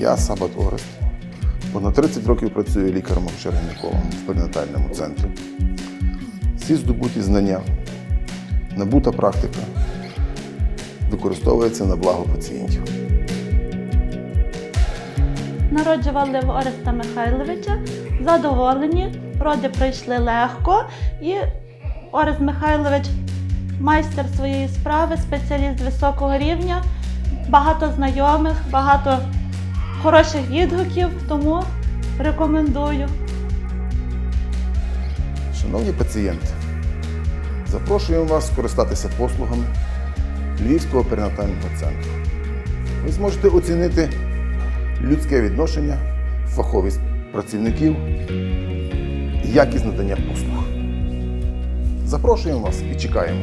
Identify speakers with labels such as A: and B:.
A: Я Сабат Орест. Понад 30 років працюю лікарем акушер-гінекологом в перинатальному центрі. Всі здобуті знання, набута практика використовується на благо пацієнтів.
B: Народжували в Ореста Михайловича, задоволені, роди пройшли легко, і Орест Михайлович майстер своєї справи, спеціаліст високого рівня, багато знайомих, багато хороших відгуків, тому рекомендую.
A: Шановні пацієнти, запрошуємо вас скористатися послугами Львівського перинатального центру. Ви зможете оцінити людське відношення, фаховість працівників і якість надання послуг. Запрошуємо вас і чекаємо.